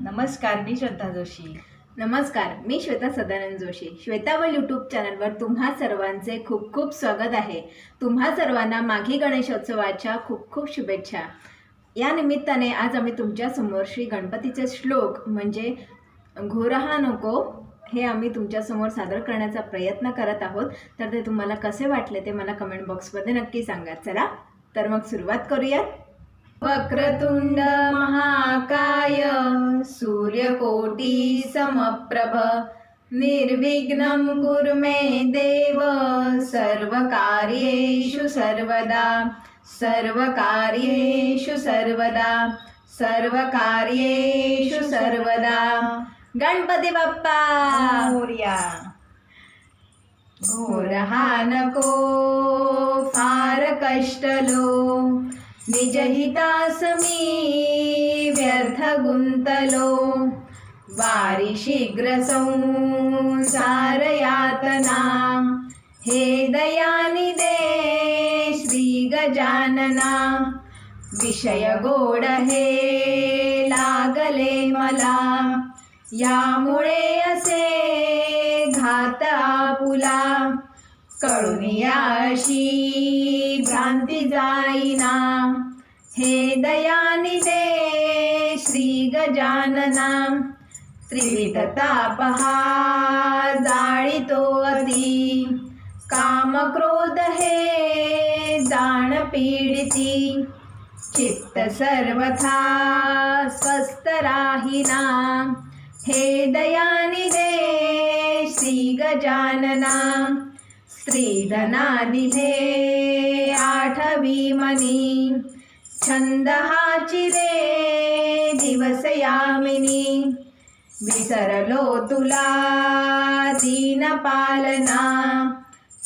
नमस्कार मी श्रद्धा जोशी. नमस्कार मी श्वेता सदानंद जोशी. श्वेता व यूट्यूब चॅनलवर तुम्हा सर्वांचे खूप खूप स्वागत आहे. तुम्हा सर्वांना माघी गणेशोत्सवाच्या खूप खूप शुभेच्छा. या निमित्ताने आज आम्ही तुमच्यासमोर श्री गणपतीचे श्लोक म्हणजे घोरहा नको हे आम्ही तुमच्यासमोर सादर करण्याचा प्रयत्न करत आहोत. तर ते तुम्हाला कसे वाटले ते मला कमेंट बॉक्समध्ये नक्की सांगा. चला तर मग सुरुवात करूयात. वक्रतुंड महाकाय सूर्यकोटी समप्रभ निर्विघ्नं कुरु मे देव सर्वकार्येषु सर्वदा सर्वकार्येषु सर्वदा सर्वकार्येषु सर्वदा। गणपती बाप्पा! मोरया। घोरहा नको फार कष्टलो निजहितासमी व्यर्थ गुंतलो वारी शीघ्र संसार यातना हे दयानि दे श्री गजानना विषय गोड हे लागले मला यामुळे असे घात आपुला कळून याशी भ्रांती जाईना. हे दयानी दे श्री गजानना. त्रिविधतापहा तापहा अति. काम क्रोध हे जाण पीडिती. चित्त सर्वथा स्वस्थ राहिना. हे दयानी दे श्री गजानना. स्त्रीधनानिधे आठवी मनी छंद हाची रे दिवस विसरलो तुला दीनपालना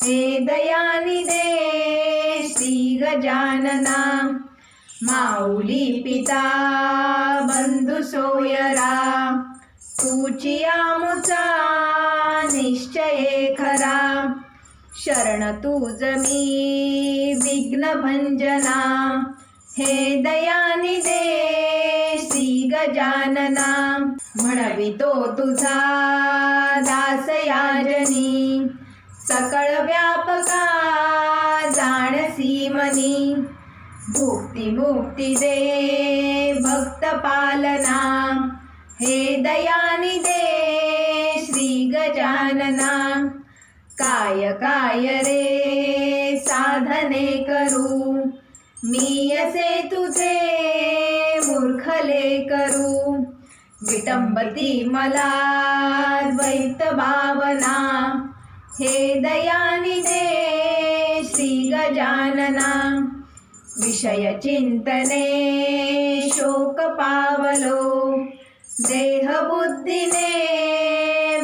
हे दयानिधे दे श्री गजानना माऊली पिता बंधु सोयरा तुची आमुचा निश्चये खरा। शरण तुझ मी विघ्न भंजना। हे दयानी दे श्री गजानना। म्हणवितो तुझा दास याजनी। सकळ व्यापका जाणसी मनी। भुक्ती मुक्ती दे भक्त पालना। हे दयानी दे श्री गजानना। काय काय रे? साधने करू. मी असे तुझे मूर्खले करू. विटंबती मला द्वैत भावना. हे दयानी दे श्री गजानना. विषय चिंतने शोक पावलो. देहबुद्धीने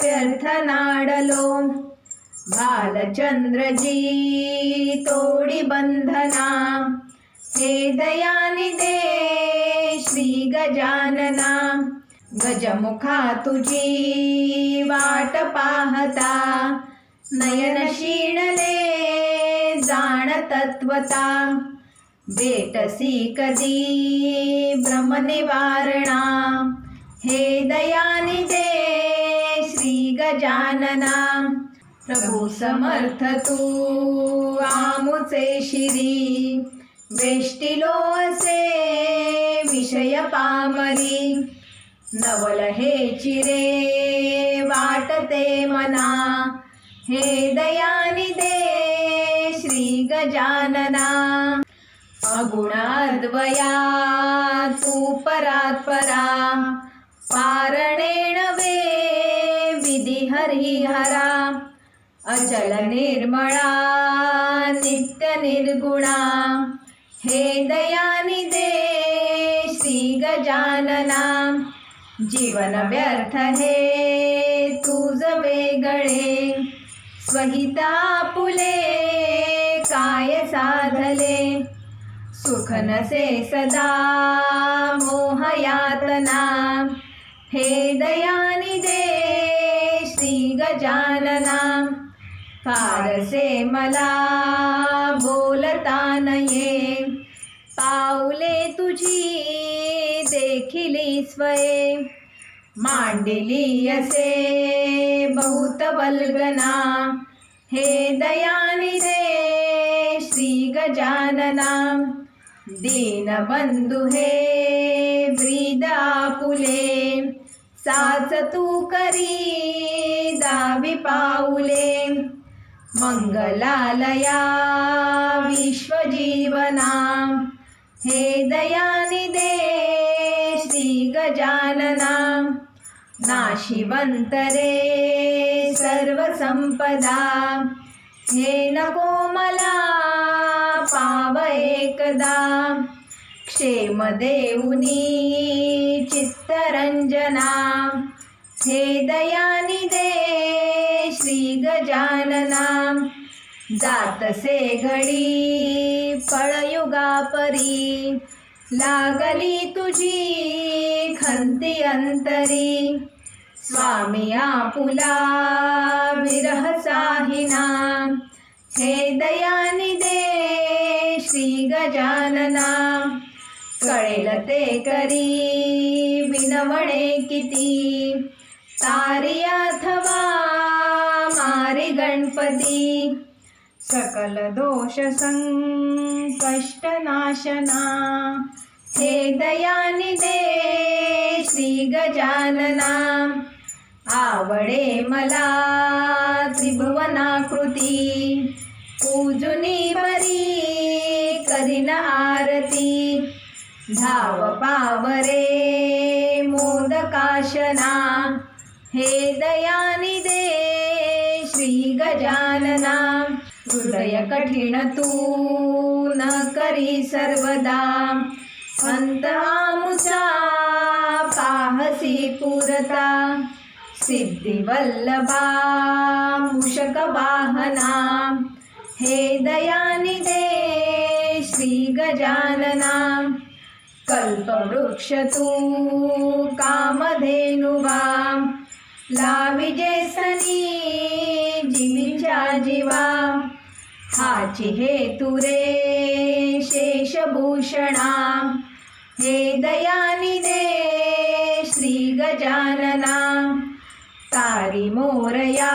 व्यर्थ नाडलो. भालचंद्रजी तोडी बंधना हे दयानी दे श्री गजानना. गजमुखा तुझी वाट पाहता नयन शिणले जाण तत्वता भेटसी कधी भ्रमनिवारणा हे दयानी दे श्री गजानना. प्रभू समर्थ तू आमुचे शिरी वेष्टिलो असे विषय पामरी नवल हे चिरे वाटते मना हे दयानि दे श्री गजानना. अगुणाद्वया तू परात् परा पारणेण वे विधि हरिहरा अचल निर्मळा नित्य निर्गुणा. हे दयानी दे श्री गजानना. जीवन व्यर्थ हे तुझ वेगळे. स्वहिता पुले काय साधले. सुख नसे सदा मोहयातना. हे दयानी दे श्री गजानना. फारसे मला बोलता नये पाऊले तुझी देखिली स्वये मांडिली असे बहुत वल्गना. हे दयानिधे श्री गजानना. दीनबंधु हे ब्रीदापुले साच तू करी दावी पाऊले. मङ्गलालया विश्वजीवना। हे दयानिदे श्री गजानना। सर्वसम्पदा हे न कोमला पाव एकदा। क्षेम चित्तरञ्जना चित्तरंजना। हे दयानिदे गजानना जातसे घडी पळयुगा परी लागली तुझी खंती अंतरी. स्वामी आपुला विरह साहिना हे दयानिदे श्री गजानना कळेल ते करी विनवणे किती तारी अथवा गणपती सकल दोष संकष्टनाशना हे दयानिदे श्री गजानना. आवडे मला त्रिभुवनाकृती. पूजुनी बरी करीन आरती. धाव पावरे मोदकाशना. हे दयानिदे गजानना हृदय कठीण तू न करी सर्वदा। अंतामुचा पाहसी पुरता। सिद्धिवल्लभा वल्लभा वाहना। हे दयानिदे श्री गजानना। कल्पवृक्ष तू कामधेनुवा। लाविजेसनी जीवा हाची हे तुरे शेषभूषणा. हे दयानिदे श्री गजानना. तारी मोरया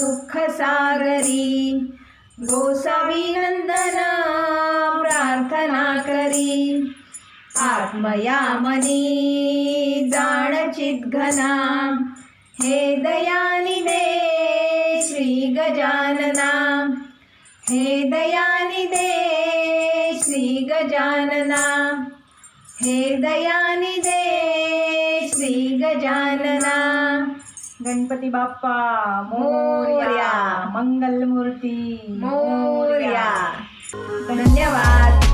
दुःखसागरी सागरी प्रार्थना करी. आत्मया मनी जाणचिद्घना हे दयानिदे दे गजानना। हे दयानिदे श्री गजानना। हे दयानिदे श्री गजानना। गणपती बाप्पा मोरया. मोर्या मंगलमूर्ती मोर्या। धन्यवाद।